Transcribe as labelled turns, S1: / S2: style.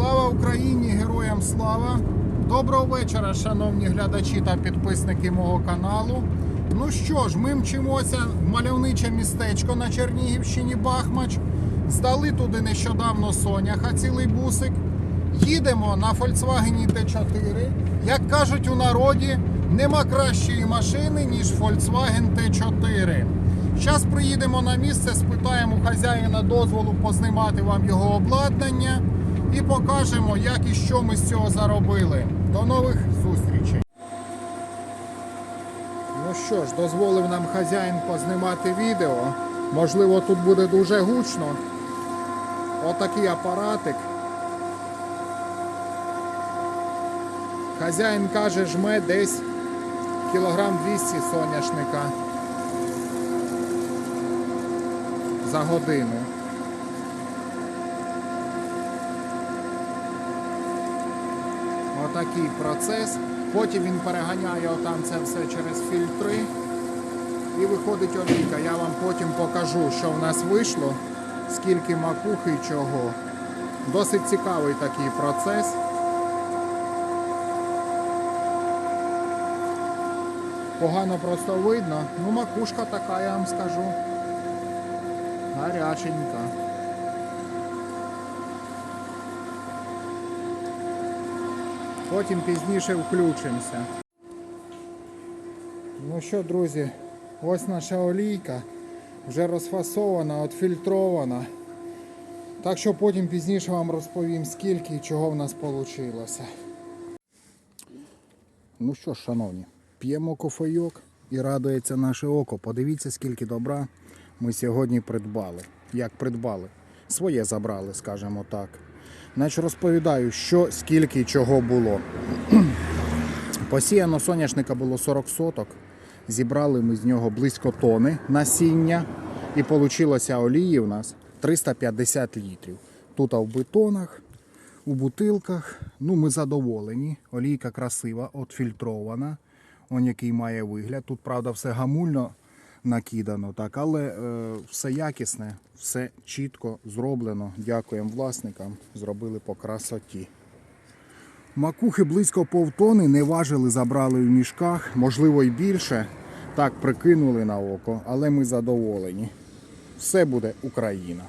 S1: Слава Україні! Героям слава! Доброго вечора, шановні глядачі та підписники мого каналу. Ну що ж, ми мчимося в мальовниче містечко на Чернігівщині Бахмач. Здали туди нещодавно Соняха, цілий бусик. Їдемо на Volkswagen T4. Як кажуть у народі, нема кращої машини, ніж Volkswagen T4. Зараз приїдемо на місце, спитаємо хазяїна дозволу познімати вам його обладнання і покажемо, як і що ми з цього заробили. До нових зустрічей. Ну що ж, дозволив нам хазяїн познімати відео. Можливо, тут буде дуже гучно. Отакий апаратик. Хазяїн каже, жме десь кілограм 200 соняшника за годину. Отакий процес. Потім він переганяє отам це все через фільтри. І виходить олійка. Я вам потім покажу, що в нас вийшло, скільки макухи і чого. Досить цікавий такий процес. Погано просто видно. Ну, макушка така, я вам скажу. Гаряченька. Потім пізніше включимося. Ну що, друзі, ось наша олійка. Вже розфасована, отфільтрована. Так що потім пізніше вам розповім, скільки і чого в нас вийшло. Ну що ж, шановні, п'ємо кофейок і радується наше око. Подивіться, скільки добра ми сьогодні придбали. Як придбали? Своє забрали, скажімо так. Значить, розповідаю, що скільки і чого було. Посіяно соняшника було 40 соток. Зібрали ми з нього близько тони насіння. І вийшло олії у нас 350 літрів. Тут в бетонах, у бутилках. Ну, ми задоволені. Олійка красива, отфільтрована. Он який має вигляд. Тут, правда, все гамульно накидано, так, але е, все якісне, все чітко зроблено. Дякуємо власникам. Зробили по красоті. Макухи близько повтони не важили, забрали в мішках, можливо і більше. Так прикинули на око, але ми задоволені. Все буде Україна.